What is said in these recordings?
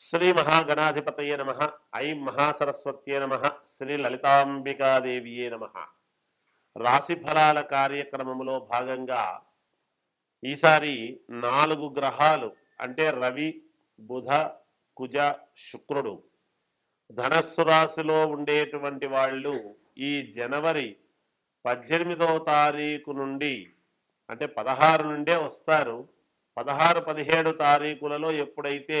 శ్రీ మహాగణాధిపతయే నమ ఐం మహాసరస్వత్యే నమ శ్రీ లలితాంబికాదేవియే నమ. రాశి ఫలాల కార్యక్రమంలో భాగంగా ఈసారి నాలుగు గ్రహాలు అంటే రవి బుధ కుజ శుక్రుడు ధనస్సు రాశిలో ఉండేటువంటి వాళ్ళు ఈ జనవరి పద్దెనిమిదవ తారీఖు నుండి అంటే పదహారు నుండే వస్తారు. పదహారు పదిహేడు తారీఖులలో ఎప్పుడైతే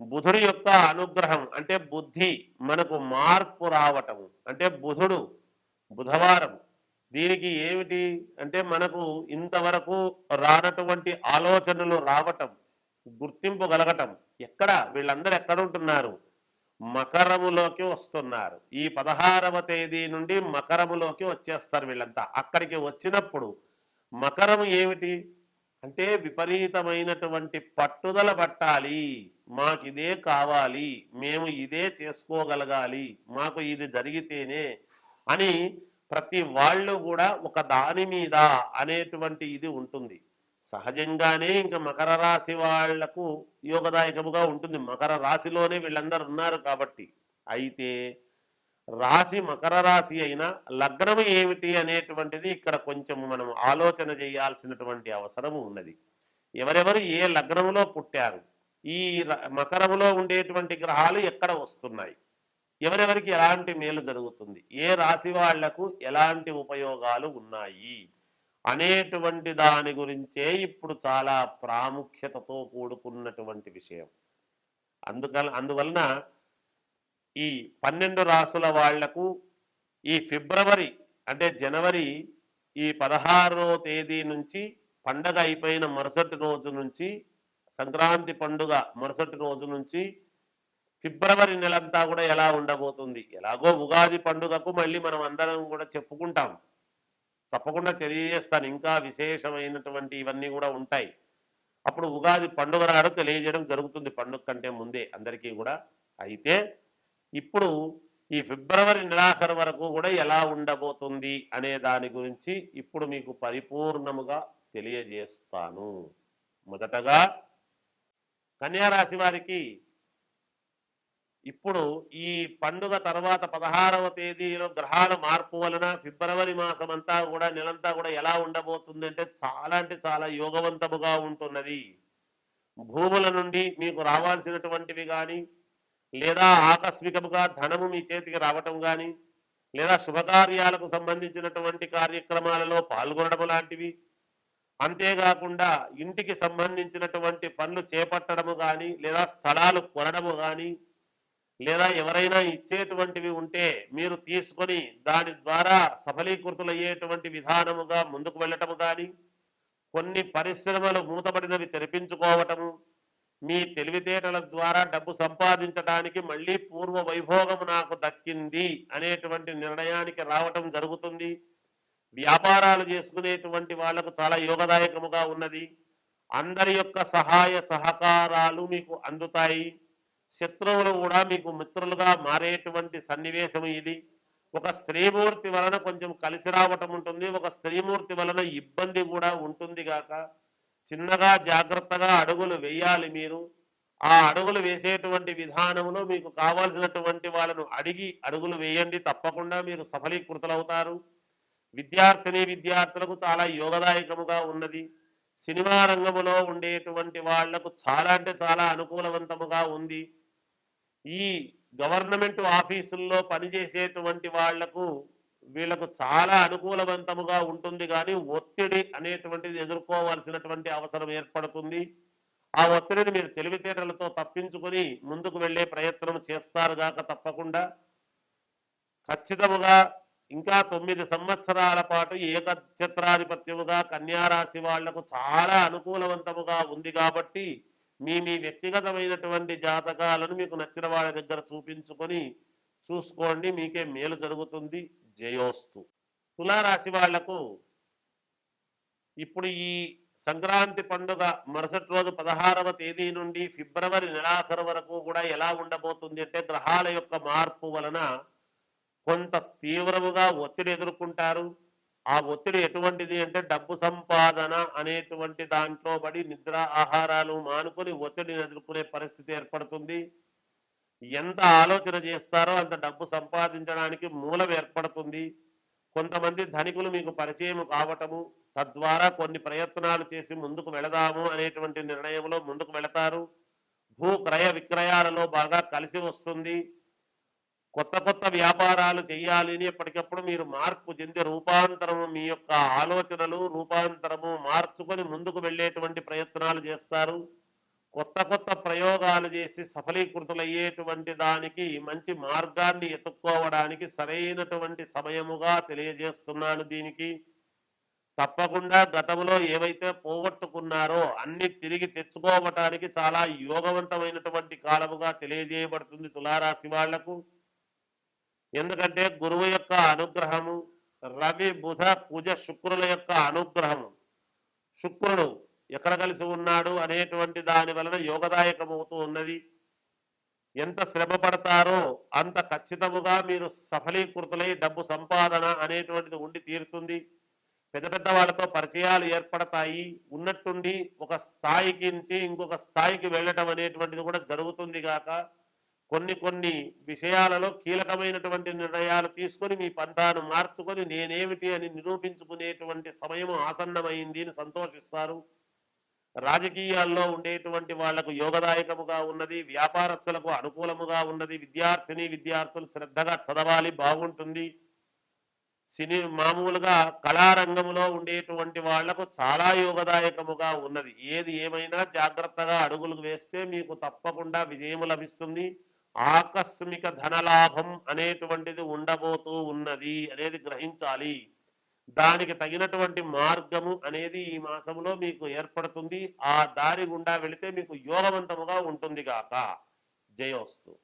బుధుడి యొక్క అనుగ్రహం అంటే బుద్ధి మనకు మార్పు రావటము. అంటే బుధుడు బుధవారం దీనికి ఏమిటి అంటే మనకు ఇంతవరకు రానటువంటి ఆలోచనలు రావటం గుర్తింపు కలగటం ఎక్కడ? వీళ్ళందరూ ఎక్కడ ఉంటున్నారు మకరములోకి వస్తున్నారు. ఈ పదహారవ తేదీ నుండి మకరములోకి వచ్చేస్తారు వీళ్ళంతా. అక్కడికి వచ్చినప్పుడు మకరము ఏమిటి? అంటే విపరీతమైనటువంటి పట్టుదల పట్టాలి. మాకు ఇదే కావాలి మేము ఇదే చేసుకోగలగాలి మాకు ఇది జరిగితేనే అని ప్రతి వాళ్ళు కూడా ఒక దాని మీద అనేటువంటి ఇది ఉంటుంది. సహజంగానే ఇంకా మకర రాశి వాళ్ళకు యోగదాయకముగా ఉంటుంది. మకర రాశిలోనే వీళ్ళందరూ ఉన్నారు కాబట్టి. అయితే రాశి మకర రాశి అయినా లగ్నము ఏమిటి అనేటువంటిది ఇక్కడ కొంచెం మనం ఆలోచన చేయాల్సినటువంటి అవసరం ఉన్నది. ఎవరెవరు ఏ లగ్నములో పుట్టారు? ఈ మకరములో ఉండేటువంటి గ్రహాలు ఎక్కడ వస్తున్నాయి? ఎవరెవరికి ఎలాంటి మేలు జరుగుతుంది? ఏ రాశి వాళ్ళకు ఎలాంటి ఉపయోగాలు ఉన్నాయి? అనేటువంటి దాని గురించే ఇప్పుడు చాలా ప్రాముఖ్యతతో కూడుకున్నటువంటి విషయం. అందుకల అందువలన ఈ పన్నెండు రాసుల వాళ్ళకు ఈ ఫిబ్రవరి అంటే జనవరి ఈ పదహారో తేదీ నుంచి పండగ అయిపోయిన మరుసటి రోజు నుంచి సంక్రాంతి పండుగ మరుసటి రోజు నుంచి ఫిబ్రవరి నెలంతా కూడా ఎలా ఉండబోతుంది? ఎలాగో ఉగాది పండుగకు మళ్ళీ మనం అందరం కూడా చెప్పుకుంటాం. తప్పకుండా తెలియజేస్తాను. ఇంకా విశేషమైనటువంటి ఇవన్నీ కూడా ఉంటాయి. అప్పుడు ఉగాది పండుగ నాడు తెలియజేయడం జరుగుతుంది పండుగ కంటే ముందే అందరికీ కూడా. అయితే ఇప్పుడు ఈ ఫిబ్రవరి నెలాఖరు వరకు కూడా ఎలా ఉండబోతుంది అనే దాని గురించి ఇప్పుడు మీకు పరిపూర్ణముగా తెలియజేస్తాను. మొదటగా కన్యారాశి వారికి ఇప్పుడు ఈ పండుగ తర్వాత పదహారవ తేదీలో గ్రహాల మార్పు వలన ఫిబ్రవరి మాసం అంతా కూడా నెలంతా కూడా ఎలా ఉండబోతుంది అంటే చాలా అంటే చాలా యోగవంతముగా ఉంటున్నది. భూముల నుండి మీకు రావాల్సినటువంటివి కానీ లేదా ఆకస్మికముగా ధనము మీ చేతికి రావటం కానీ లేదా శుభకార్యాలకు సంబంధించినటువంటి కార్యక్రమాలలో పాల్గొనడం లాంటివి అంతేకాకుండా ఇంటికి సంబంధించినటువంటి పనులు చేపట్టడము కానీ లేదా స్థలాలు కొనడము కానీ లేదా ఎవరైనా ఇచ్చేటువంటివి ఉంటే మీరు తీసుకొని దాని ద్వారా సఫలీకృతులయ్యేటువంటి విధానముగా ముందుకు వెళ్ళటము కానీ కొన్ని పరిశ్రమలు మూతపడినవి తెరిపించుకోవటము మీ తెలివితేటల ద్వారా డబ్బు సంపాదించడానికి మళ్ళీ పూర్వ వైభోగము నాకు దక్కింది అనేటువంటి నిర్ణయానికి రావటం జరుగుతుంది. వ్యాపారాలు చేసుకునేటువంటి వాళ్ళకు చాలా యోగదాయకముగా ఉన్నది. అందరి యొక్క సహాయ సహకారాలు మీకు అందుతాయి. శత్రువులు కూడా మీకు మిత్రులుగా మారేటువంటి సన్నివేశం ఇది. ఒక స్త్రీమూర్తి వలన కొంచెం కలిసి రావటం ఉంటుంది. ఒక స్త్రీమూర్తి వలన ఇబ్బంది కూడా ఉంటుంది గాక. చిన్నగా జాగ్రత్తగా అడుగులు వేయాలి మీరు. ఆ అడుగులు వేసేటువంటి విధానంలో మీకు కావాల్సినటువంటి వాళ్ళను అడిగి అడుగులు వేయండి. తప్పకుండా మీరు సఫలీకృతులవుతారు. విద్యార్థిని విద్యార్థులకు చాలా యోగదాయకముగా ఉన్నది. సినిమా రంగములో ఉండేటువంటి వాళ్ళకు చాలా అంటే చాలా అనుకూలవంతముగా ఉంది. ఈ గవర్నమెంట్ ఆఫీసుల్లో పనిచేసేటువంటి వాళ్ళకు వీళ్ళకు చాలా అనుకూలవంతముగా ఉంటుంది కానీ ఒత్తిడి అనేటువంటిది ఎదుర్కోవాల్సినటువంటి అవసరం ఏర్పడుతుంది. ఆ ఒత్తిడిని మీరు తెలివితేటలతో తప్పించుకొని ముందుకు వెళ్ళే ప్రయత్నం చేస్తారు గాక తప్పకుండా. ఖచ్చితముగా ఇంకా తొమ్మిది సంవత్సరాల పాటు ఏకఛత్రాధిపత్యముగా కన్యారాశి వాళ్ళకు చాలా అనుకూలవంతముగా ఉంది కాబట్టి మీ మీ వ్యక్తిగతమైనటువంటి జాతకాలను మీకు నచ్చిన వాళ్ళ దగ్గర చూపించుకొని చూసుకోండి. మీకే మేలు జరుగుతుంది. జయోస్తు. తులారాశి వాళ్ళకు ఇప్పుడు ఈ సంక్రాంతి పండుగ మరుసటి రోజు పదహారవ తేదీ నుండి ఫిబ్రవరి నెలాఖరు వరకు కూడా ఎలా ఉండబోతుంది అంటే గ్రహాల యొక్క మార్పు వలన కొంత తీవ్రముగా ఒత్తిడి ఎదుర్కొంటారు. ఆ ఒత్తిడి ఎటువంటిది అంటే డబ్బు సంపాదన అనేటువంటి దాంట్లో పడి నిద్ర ఆహారాలు మానుకొని ఒత్తిడిని ఎదుర్కొనే పరిస్థితి ఏర్పడుతుంది. ఎంత ఆలోచన చేస్తారో అంత డబ్బు సంపాదించడానికి మూలం ఏర్పడుతుంది. కొంతమంది ధనికులు మీకు పరిచయం కావటము తద్వారా కొన్ని ప్రయత్నాలు చేసి ముందుకు వెళదాము అనేటువంటి నిర్ణయంలో ముందుకు వెళతారు. భూ క్రయ విక్రయాలలో బాగా కలిసి వస్తుంది. కొత్త కొత్త వ్యాపారాలు చేయాలి అని ఎప్పటికప్పుడు మీరు మార్పు చెంది రూపాంతరము మీ యొక్క ఆలోచనలు రూపాంతరము మార్చుకొని ముందుకు వెళ్ళేటువంటి ప్రయత్నాలు చేస్తారు. కొత్త కొత్త ప్రయోగాలు చేసి సఫలీకృతులయ్యేటువంటి దానికి మంచి మార్గాన్ని ఎత్తుక్కోవడానికి సరైనటువంటి సమయముగా తెలియజేస్తున్నాను దీనికి. తప్పకుండా గతంలో ఏవైతే పోగొట్టుకున్నారో అన్ని తిరిగి తెచ్చుకోవటానికి చాలా యోగవంతమైనటువంటి కాలముగా తెలియజేయబడుతుంది తులారాశి వాళ్ళకు. ఎందుకంటే గురువు యొక్క అనుగ్రహము రవి బుధ కుజ శుక్రుల యొక్క అనుగ్రహము. శుక్రుడు ఎక్కడ కలిసి ఉన్నాడు అనేటువంటి దాని వలన యోగదాయకమవుతూ ఉన్నది. ఎంత శ్రమ పడతారో అంత ఖచ్చితముగా మీరు సఫలీకృతులై డబ్బు సంపాదన అనేటువంటిది ఉండి తీరుతుంది. పెద్ద పెద్ద వాళ్ళతో పరిచయాలు ఏర్పడతాయి. ఉన్నట్టుండి ఒక స్థాయికి నుంచి ఇంకొక స్థాయికి వెళ్ళటం అనేటువంటిది కూడా జరుగుతుంది గాక కొన్ని కొన్ని విషయాలలో కీలకమైనటువంటి నిర్ణయాలు తీసుకొని మీ పంతాను మార్చుకొని నేనేమిటి అని నిరూపించుకునేటువంటి సమయం ఆసన్నమైంది అని సంతోషిస్తారు. రాజకీయాల్లో ఉండేటువంటి వాళ్ళకు యోగదాయకముగా ఉన్నది వ్యాపారస్తులకు అనుకూలముగా ఉన్నది విద్యార్థిని విద్యార్థులు శ్రద్ధగా చదవాలి బాగుంటుంది. సినీ మామూలుగా కళారంగంలో ఉండేటువంటి వాళ్ళకు చాలా యోగదాయకముగా ఉన్నది. ఏది ఏమైనా జాగ్రత్తగా అడుగులు వేస్తే మీకు తప్పకుండా విజయము లభిస్తుంది. ఆకస్మిక ధనలాభం అనేటువంటిది ఉండబోతూ ఉన్నది అనేది గ్రహించాలి. దానికి తగినటువంటి మార్గము అనేది ఈ మాసంలో మీకు ఏర్పడుతుంది. ఆ దారి గుండా వెళితే మీకు యోగవంతముగా ఉంటుంది గాక జయోస్తు.